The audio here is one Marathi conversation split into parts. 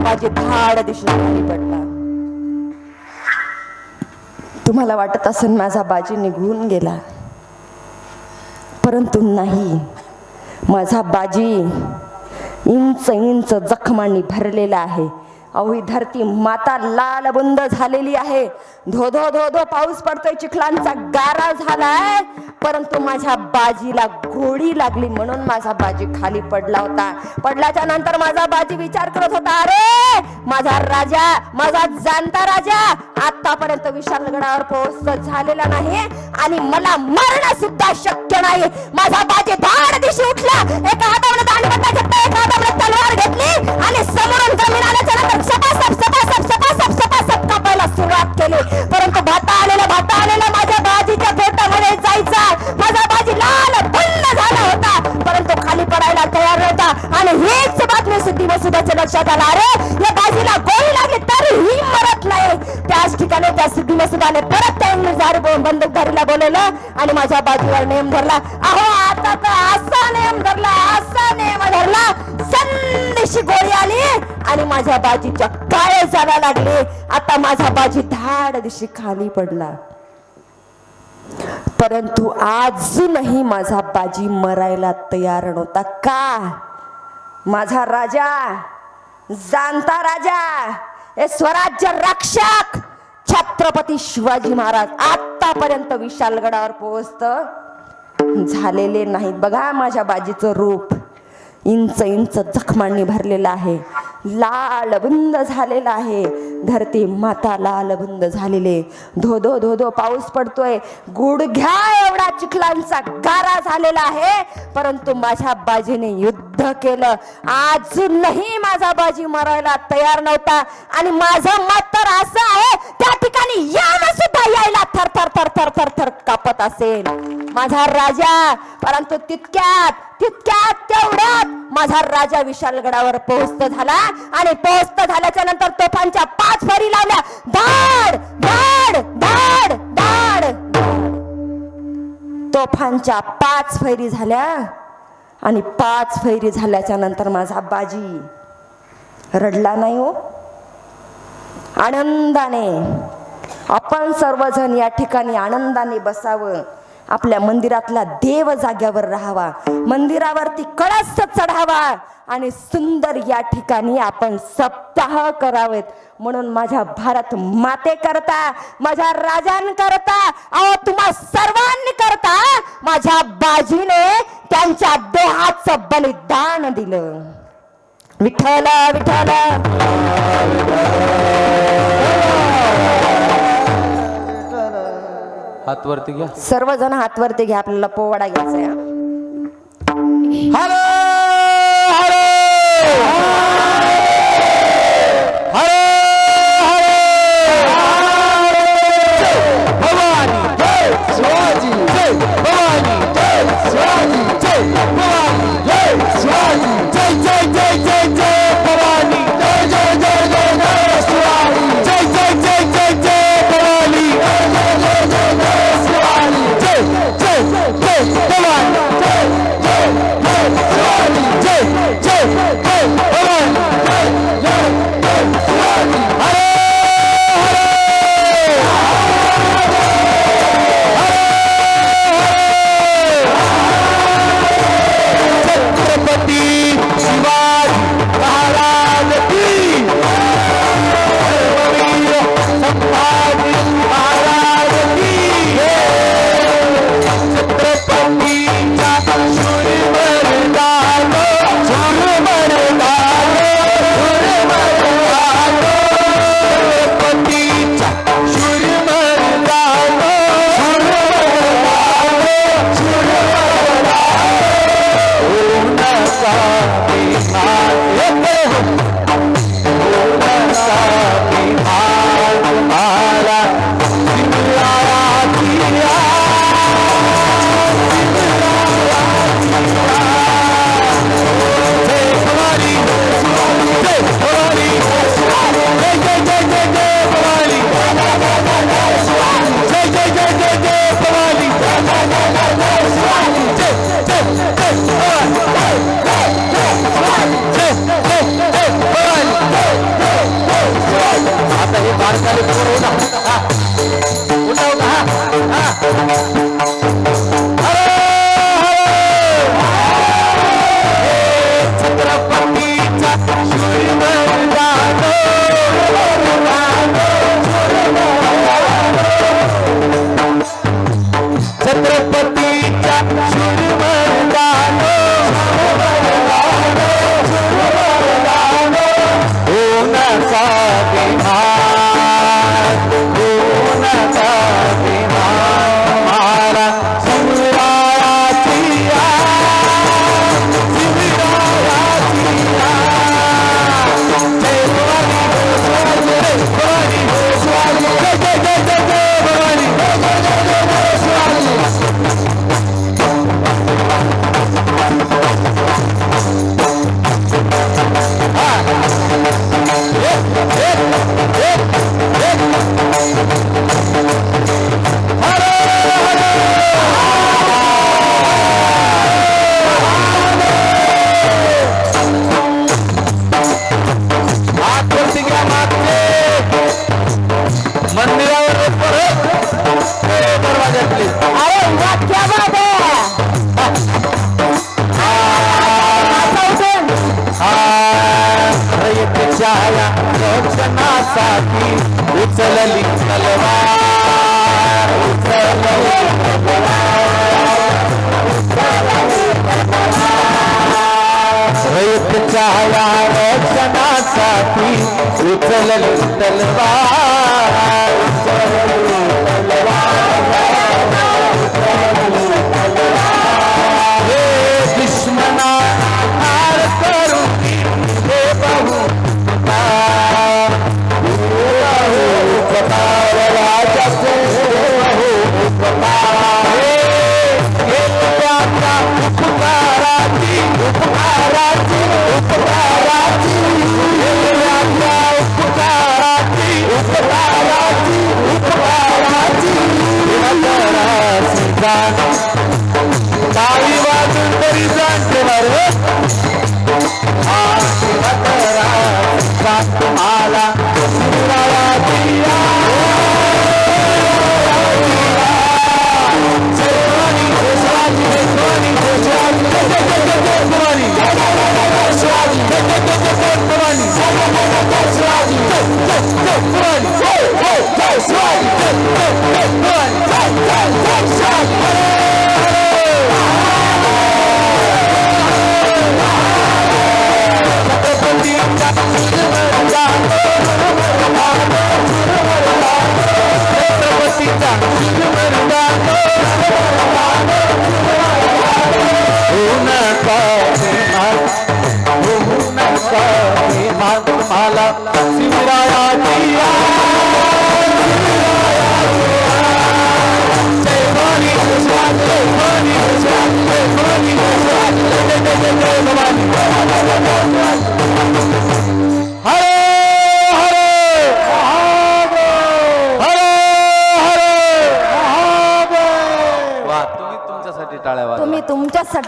माझे धाड दिशेला खाली पडला तुम्हाला वाटत असेल माझा बाजी निघून गेला. परंतु नाही. माझा बाजी इंच इंच जखमांनी भरलेला आहे. अहो ही धरती माता लाल बुंद झालेली आहे. धो धो धो धो पाऊस पडतोय चिखलांचा गारा झालाय. परंतु माझ्या बाजीला घोडी लागली म्हणून माझा बाजी खाली पडला होता. पडल्याच्या नंतर माझा बाजी विचार करत होता अरे माझा राजा माझा जाणता राजा आतापर्यंत विशालगडावर पोहोच झालेला नाही आणि मला मरण सुद्धा शक्य नाही. माझा बाजी धाड दिशी उठला. एका बंदूकधारीला आणि माझ्या बाजूवर नेम धरला. अहो आता तर असा नेम धरला असा नेम धरला. संदेशी गोळी आली आणि माझ्या बाजीच्या काय जायला लागले. आता माझा बाजी धाड दिशी खाली पडला. परंतु अजूनही माझा बाजी मरायला तयार नव्हता. का? माझा राजा जाणता राजा हे स्वराज्य रक्षक छत्रपती शिवाजी महाराज आतापर्यंत विशालगडावर पोहोचत झालेले नाहीत. बघा माझ्या बाजीचं रूप. इंच इंच जखमांनी भरलेलं आहे. लालबंद झालेला आहे. धरती माता लालबंद झालेले. धो धो धो धो पाऊस पडतोय. गुडघ्या एवढा चिखलांचा गारा झालेला आहे. परंतु माझ्या बाजीने युद्ध केलं. अजूनही माझा बाजी मरायला तयार नव्हता. आणि माझं मत तर असं आहे त्या ठिकाणी याम सुद्धा यायला थर थर थर थर थर थर कापत असेल. माझा राजा परंतु तितक्यात तितक्यात तेवढ्यात माझा राजा विशालगडावर पोहोचत झाला. आणि पोहोचत झाल्याच्यानंतर तोफांच्या पाच फरी लावल्या. धाड धाड धाड धाड. तोफांच्या पाच फैरी झाल्या. आणि पाच फैरी झाल्याच्यानंतर माझा बाजी रडला नाही हो. आनंदाने आपण सर्वजण या ठिकाणी आनंदाने बसावं. आपल्या मंदिरातला देव जाग्यावर राहावा. मंदिरावरती कळस चढावा आणि सुंदर या ठिकाणी आपण सप्ताह करावेत. म्हणून माझ्या भारत माते करता माझ्या राजांकरता अहो तुम्हा सर्वांनी करता. माझ्या बाजीने त्यांच्या देहाचं बलिदान दिलं. विठ्ठल विठ्ठल. हात वरती घ्या. सर्वजण हातवरती घ्या आपल्याला पोवाडा घ्यायचा हॅलो! उचलली तलवार उचलली रयतेच्या या रक्षणासाठी उचलली तलवार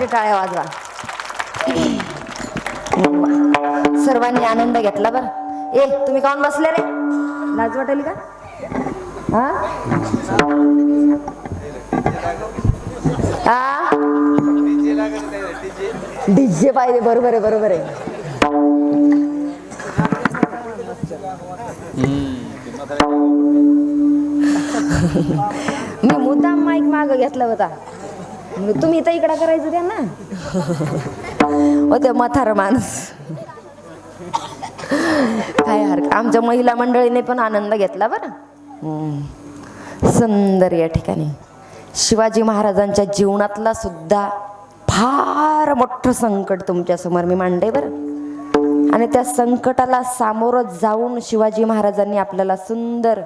तुमच्याचसाठी टाळ्या वाजवा. सर्वांनी आनंद घेतला बर. ए तुम्ही काऊन बसले रे? लाज वाटेल का? डीजे पाहिजे बरोबर आहे बरोबर आहे. मी मुद्दाम माईक माग घेतला होता. म्हणलं, तुम्ही तर इकडं करायचं द्या ना हो ते मथार माणूस. काय हरकत आमच्या महिला मंडळीने पण आनंद घेतला बरं. सुंदर या ठिकाणी. शिवाजी महाराजांच्या जीवनातला सुद्धा फार मोठं संकट तुमच्यासमोर मी मांडे बरं. आणि त्या संकटाला सामोरं जाऊन शिवाजी महाराजांनी आपल्याला सुंदर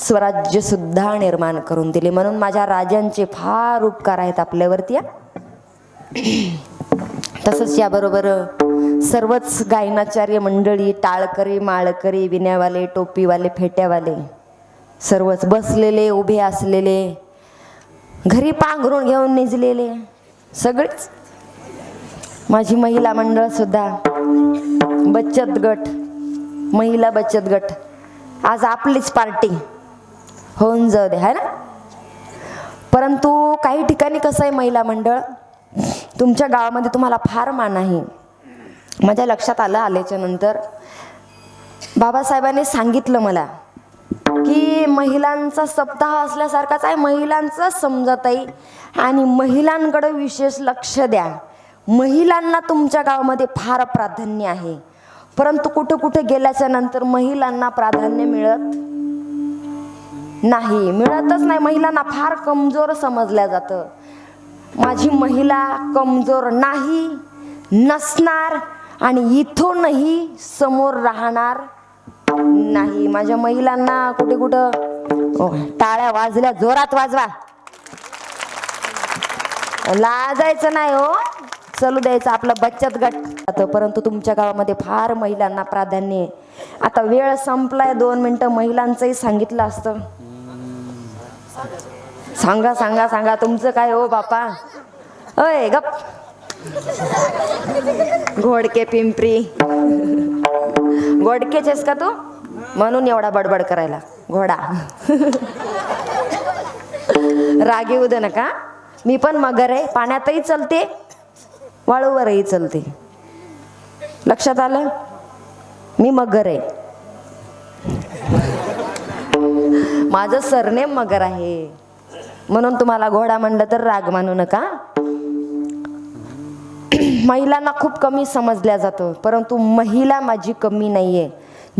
स्वराज्य सुद्धा निर्माण करून दिले. म्हणून माझ्या राजांचे फार उपकार आहेत आपल्यावरती तसंच याबरोबर सर्वच गायनाचार्य मंडळी टाळकरी माळकरी विण्यावाले टोपीवाले फेट्यावाले सर्वच बसलेले उभे असलेले घरी पांघरून घेऊन निजलेले सगळेच. माझी महिला मंडळ सुद्धा बचत गट महिला बचत गट आज आपलीच पार्टी. होऊन जाऊ दे है ना? परंतु काही ठिकाणी कसं आहे महिला मंडळ तुमच्या गावामध्ये तुम्हाला फार मान आहे. माझ्या लक्षात आलं आल्याच्यानंतर. बाबासाहेबांनी सांगितलं मला की महिलांचा सप्ताह असल्यासारखाच आहे महिलांचं समजत आहे. आणि महिलांकडे विशेष लक्ष द्या. महिलांना तुमच्या गावामध्ये फार प्राधान्य आहे. परंतु कुठे कुठे गेल्याच्यानंतर महिलांना प्राधान्य मिळत नाही मिळतच नाही. महिलांना फार कमजोर समजल्या जातं. माझी महिला कमजोर नाही नसणार आणि इथूनही समोर राहणार नाही. माझ्या महिलांना कुठे कुठं? टाळ्या वाजल्या जोरात वाजवा. लाजायचं नाही हो. चलू द्यायचं आपलं बचत गट. जातं. परंतु तुमच्या गावामध्ये फार महिलांना प्राधान्य आहे. आता वेळ संपलाय दोन मिनिटं महिलांचंही सांगितलं असतं. सांगा सांगा सांगा तुमचं काय हो बापा? अय गप. घोडके पिंपरी. घोडकेचेस का तू? म्हणून एवढा बडबड करायला. घोडा. रागे उद नका. मी पण मगर आहे. पाण्यातही चलते वाळूवरही चलते. लक्षात आलं? मी मगर आहे. माझं सरनेम मगर आहे. म्हणून तुम्हाला घोडा म्हणलं तर राग मानू नका. महिलांना खूप कमी समजल्या जातं परंतु महिला माझी कमी नाहीये.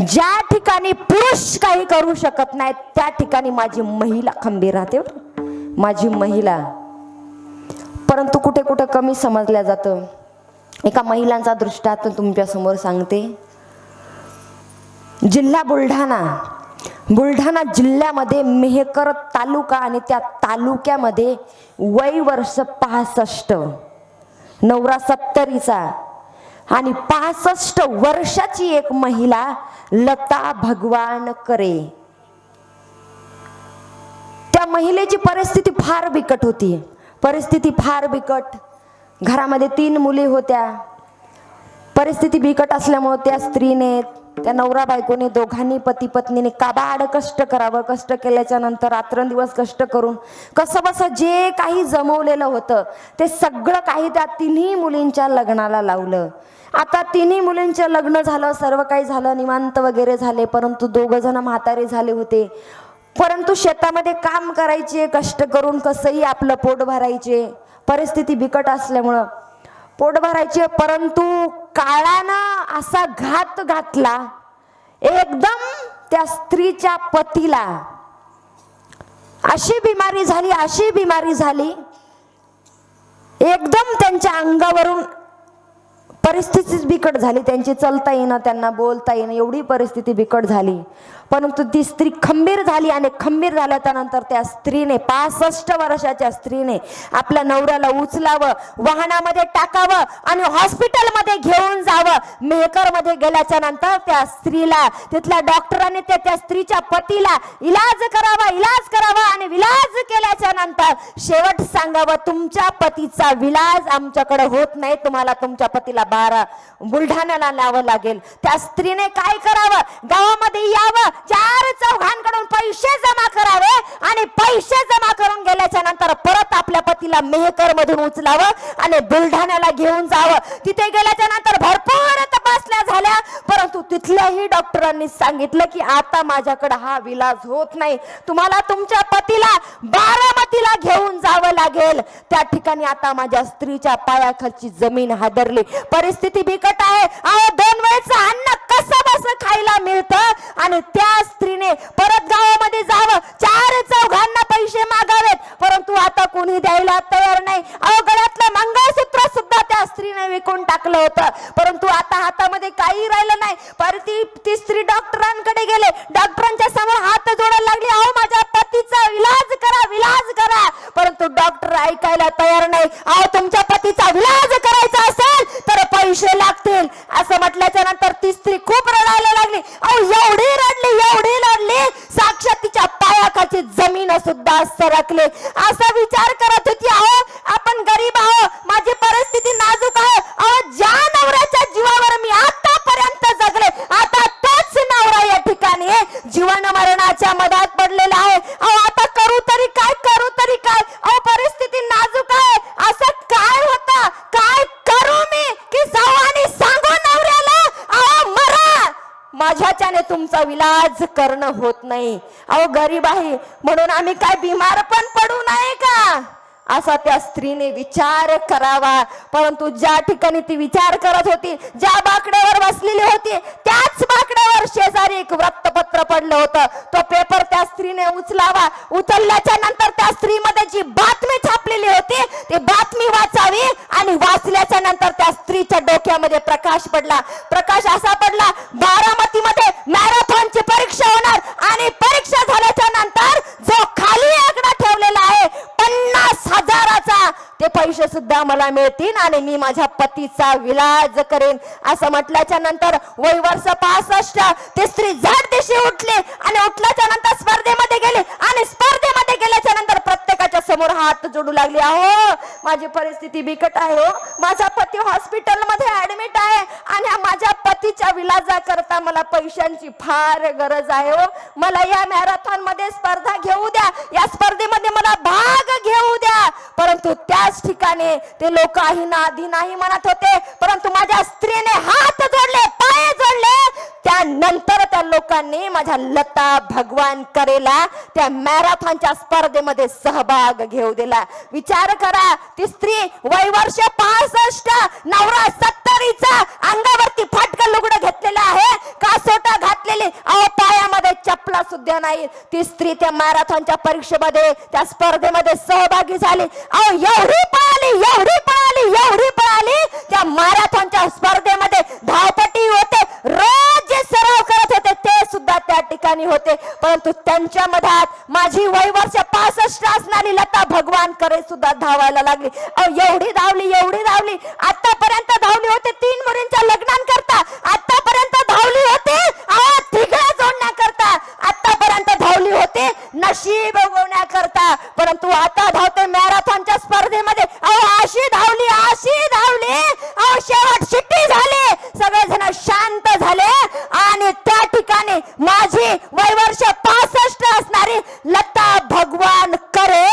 ज्या ठिकाणी पुरुष काही करू शकत नाहीत त्या ठिकाणी माझी महिला खंबीर राहते हो. माझी महिला. परंतु कुठे कुठे कमी समजल्या जातं. एका महिलांचा दृष्टांत तुमच्यासमोर सांगते. जिल्हा बुलढाणा. बुलढाणा जिल्ह्यामध्ये मेहकर तालुका आणि त्या तालुक्यामध्ये वय वर्ष पासष्ट. नवरा सत्तरीचा. आणि पासष्ट वर्षाची एक महिला लता भगवान करे. त्या महिलेची परिस्थिती फार बिकट होती. परिस्थिती फार बिकट. घरामध्ये तीन मुली होत्या. परिस्थिती बिकट असल्यामुळे त्या स्त्रीने त्या नवरा बायकोने दोघांनी पती पत्नीने काबाड कष्ट करावं. कष्ट केल्याच्यानंतर रात्रंदिवस कष्ट करून कसं बसं जे काही जमवलेलं होतं ते सगळं काही त्या तिन्ही मुलींच्या लग्नाला लावलं. आता तिन्ही मुलींचं लग्न झालं सर्व काही झालं निवांत वगैरे झाले परंतु दोघ जण म्हातारे झाले होते. परंतु शेतामध्ये काम करायचे कष्ट करून कसंही आपलं पोट भरायचे. परिस्थिती बिकट असल्यामुळं. पोट भरायचे परंतु काळानं असा घात घातला एकदम त्या स्त्रीच्या पतीला. अशी बिमारी झाली अशी बिमारी झाली. एकदम त्यांच्या अंगावरून परिस्थितीच बिकट झाली. त्यांची चलता येणं त्यांना बोलता येणं एवढी परिस्थिती बिकट झाली. परंतु ती स्त्री खंबीर झाली आणि खंबीर झाल्या त्यानंतर त्या स्त्रीने पासष्ट वर्षाच्या स्त्रीने आपल्या नवऱ्याला उचलावं वाहनामध्ये टाकावं आणि हॉस्पिटलमध्ये घेऊन जावं. मेहकरमध्ये गेल्याच्यानंतर त्या स्त्रीला तिथल्या डॉक्टरांनी त्या त्या स्त्रीच्या पतीला इलाज करावा इलाज करावा आणि विलाज केल्याच्यानंतर शेवट सांगावं तुमच्या पतीचा विलाज आमच्याकडे होत नाही तुम्हाला तुमच्या पतीला बारा बुलढाण्याला न्यावं लागेल. त्या स्त्रीने काय करावं? गावामध्ये यावं चार चौघांकडून पैसे जमा करावे आणि पैसे जमा करून गेल्याच्यानंतर परत आपल्या पतीला मेहकर मधून उचलावं आणि बुलढाण्याला घेऊन जावं. तिथे गेल्याच्यानंतर भरपूर तपासल्या झाल्या. परंतु तिथल्याही डॉक्टरांनी सांगितलं की आता माझ्याकडे हा विलाज होत नाही. तुम्हाला तुमच्या पतीला बारामतीला घेऊन जावं लागेल. त्या ठिकाणी आता माझ्या स्त्रीच्या पायाखालची जमीन हादरली. परिस्थिती बिकट आहे. अहो दोन वेळचं अन्न कसं बस खायला मिळतं? आणि त्या स्त्रीने परत गावामध्ये जावं. चार चौघांना पैसे मागावेत. परंतु आता कोणी द्यायला तयार नाही. अहो गळ्यातलं मंगळसूत्र सुद्धा त्या स्त्रीने विकून टाकलं होतं. परंतु आता हातामध्ये काही राहिलं नाही. पर ती ती स्त्री डॉक्टरांकडे गेले. डॉक्टरांच्या समोर हात जोडायला लागली. अहो माझ्या पतीचा इलाज करा विलाज करा. परंतु डॉक्टर ऐकायला तयार नाही. अहो तुमच्या पतीचा विलाज करायचा असेल तर पैसे लागतील. असं म्हटल्याच्या नंतर ती स्त्री खूप रडायला लागली. अहो एवढी जमीन सरकले असा विचार करत होती अहो आपण गरीब आहो माझी परिस्थिती नाजूक आहे. अहो ज्या नवऱ्याच्या जीवावर मी आतापर्यंत जगले आता तोच नवरा या ठिकाणी जीवन मरणाच्या मधात पडलेला आहे. अहो आता करू तरी काय करू तरी काय? अहो परिस्थिती नाजूक आहे. असं काय होता? काय करू मी? की जाऊ आणि सांगू नवऱ्याला? अहो मरा! माझ्याच्याने तुमचा विलाज करणं होत नाही. अहो गरीब आहे. म्हणून आम्ही काय बिमार पण पडू नये का? असा त्या स्त्रीने विचार करावा. परंतु ज्या ठिकाणी ती विचार करत होती ज्या बाकड्यावर बसलेली होती त्याच बाकड्यावर शेजारी एक वृत्तपत्र पडलं होतं. तो पेपर त्या स्त्रीने उचलावा. उचलल्याच्या नंतर त्या स्त्रीमध्ये जी बातमी छापलेली होती ती बातमी वाचावी आणि वाचल्याच्या नंतर त्या स्त्रीच्या डोक्यामध्ये प्रकाश पडला. प्रकाश असा पडला बारामतीमध्ये मॅरेथॉनची परीक्षा होणार आणि परीक्षा झाल्याच्यानंतर जो खाली आकडा ठेवलेला आहे पन्नास आजाराचा ते पैसे सुद्धा मला मिळतील आणि मी माझ्या पतीचा विलाज करेन. असं म्हटल्याच्या नंतर वय वर्ष पासष्ट ते स्त्री झाड दिशी उठले आणि उठल्याच्या नंतर स्पर्धेमध्ये गेले आणि स्पर्धेमध्ये गेल्याच्यानंतर प्रत्येकाच्या समोर हात जोडू लागले. अहो माझी परिस्थिती बिकट आहे हो. माझा पती हॉस्पिटलमध्ये ऍडमिट आहे आणि माझ्या पतीच्या विलाजा करता मला पैशांची फार गरज आहे हो. मला या मॅरेथॉनमध्ये स्पर्धा घेऊ द्या. या स्पर्धेमध्ये मला भाग घेऊ द्या. परंतु त्या त्याच ठिकाणी ते लोक आही ना आधी नाही म्हणत होते परंतु माझ्या स्त्रीने हात जोडले पाय जोडले. त्यानंतर त्या लोकांनी माझ्या लता भगवान करेला त्या मॅरेथॉनच्या स्पर्धेमध्ये सहभाग घेऊ दिला. विचार करा ती स्त्री वय वर्ष पासष्ट नवरा सत्तरीचा अंगावरती फाटकन लुगडं घेतलेलं आहे कासोटा घातलेली? अहो पाया चपला सुद्धा नाही. ती स्त्री त्या मॅरेथॉनच्या परीक्षेमध्ये त्या स्पर्धेमध्ये सहभागी झाली. अहो एवढी पळाली एवढी पळाली एवढी पळाली. त्या मॅरेथॉनच्या स्पर्धेमध्ये धावपटी होते. रोज जे सराव करत होते ते सुद्धा त्या ठिकाणी होते. परंतु त्यांच्या मधात माझी वय वर्ष पासष्ट असणारी लता भगवान करे सुद्धा धावायला लागली. अहो एवढी धावली एवढी धावली. आतापर्यंत धावली होते तीन मुलींच्या लग्नांकरता. आतापर्यंत धावली होते अहो ठिगळा जोडण्याकरता आतापर्यंत धावली होते नशीब उगवण्याकरता परंतु आता धावते मॅरेथॉनच्या स्पर्धेमध्ये अहो अशी धावली अशी धावली अहो शेवट शिट्टी झाली सगळेजण शांत झाले आणि त्या ठिकाणी माझी वय वर्ष पासष्ट असणारी लता भगवान करे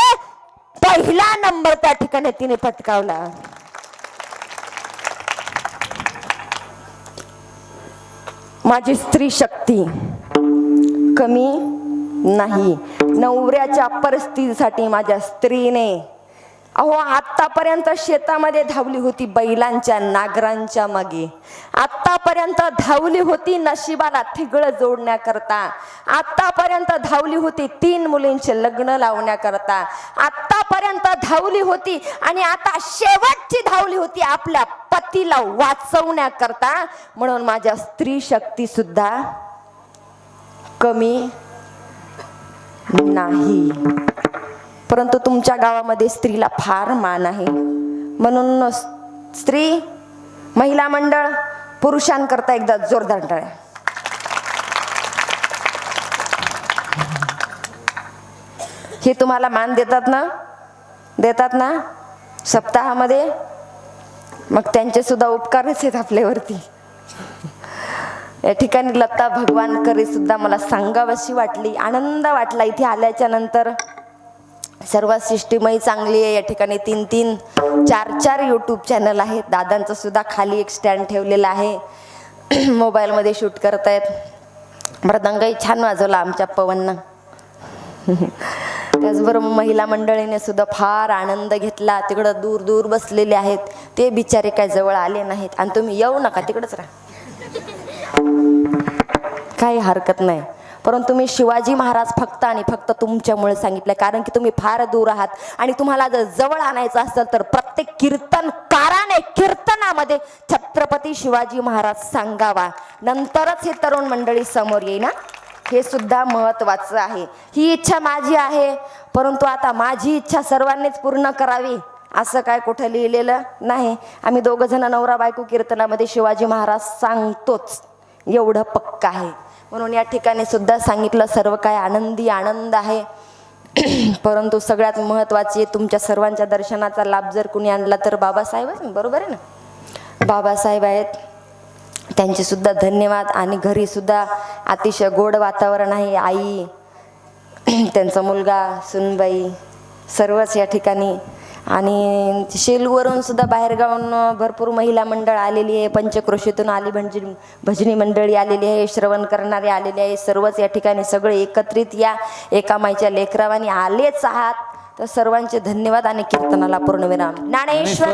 पहिला नंबर त्या ठिकाणी तिने माझी स्त्री शक्ती कमी नाही. नवऱ्याच्या परिस्थितीसाठी माझ्या स्त्रीने अहो आत्तापर्यंत शेतामध्ये धावली होती बैलांच्या नागरांच्या मागे. आत्तापर्यंत धावली होती नशिबाला थिगळं जोडण्याकरता. आत्तापर्यंत धावली होती तीन मुलींचे लग्न लावण्याकरता. आत्तापर्यंत धावली होती आणि आता शेवटची धावली होती आपल्या पतीला वाचवण्याकरता. म्हणून माझ्या स्त्री शक्ती सुद्धा कमी नाही. परंतु तुमच्या गावामध्ये स्त्रीला फार मान आहे. म्हणून स्त्री महिला मंडळ पुरुषांकरता एकदा जोरदार टाळ्या. हे तुम्हाला मान देतात ना? देतात ना? सप्ताहामध्ये? मग त्यांचे सुद्धा उपकारच आहेत आपल्यावरती. या ठिकाणी लता भगवानकरे सुद्धा मला सांगावशी वाटली आनंद वाटला इथे आल्याच्यानंतर. सर्व सिस्टीमही चांगली आहे. या ठिकाणी तीन तीन चार चार यूट्यूब चॅनल आहेत. दादांचं सुद्धा खाली एक स्टँड ठेवलेला आहे. मोबाईलमध्ये शूट करतायत. मृदंगही छान वाजवला आमच्या पवननं. त्याचबरोबर महिला मंडळीने सुद्धा फार आनंद घेतला. तिकडं दूर दूर बसलेले आहेत. ते बिचारे काय जवळ आले नाहीत. आणि तुम्ही येऊ नका तिकडंच राहा. काही हरकत नाही. परंतु मी शिवाजी महाराज फक्त आणि फक्त तुमच्यामुळे सांगितलं. कारण की तुम्ही फार दूर आहात. आणि तुम्हाला जर जवळ आणायचं असेल तर प्रत्येक कीर्तनकाराने कीर्तनामध्ये छत्रपती शिवाजी महाराज सांगावा. नंतरच हे तरुण मंडळी समोर येईल ना हे सुद्धा महत्वाचं आहे. ही इच्छा माझी आहे परंतु आता माझी इच्छा सर्वांनीच पूर्ण करावी असं काय कुठं लिहिलेलं नाही. आम्ही दोघं जण नवरा बायको कीर्तनामध्ये शिवाजी महाराज सांगतोच. एवढं पक्क आहे. म्हणून या ठिकाणी सुद्धा सांगितलं सर्व काय आनंदी आनंद आहे. परंतु सगळ्यात महत्त्वाची तुमच्या सर्वांच्या दर्शनाचा लाभ जर कुणी आणला तर बाबासाहेबच बरोबर आहे ना? बाबासाहेब आहेत. त्यांचे सुद्धा धन्यवाद आणि घरी सुद्धा अतिशय गोड वातावरण आहे. आई त्यांचा मुलगा सुनबाई सर्वच या ठिकाणी आणि शेलूवरून सुद्धा बाहेरगावून भरपूर महिला मंडळ आलेली आहे. पंचक्रोशीतून आली भजनी भजनी मंडळी आलेली आहे श्रवण करणारे आलेले आहे. सर्वच या ठिकाणी सगळे एकत्रित या एका माईच्या लेकरावानी आलेच आहात. तर सर्वांचे धन्यवाद आणि कीर्तनाला पूर्णविराम. ज्ञानेश्वर!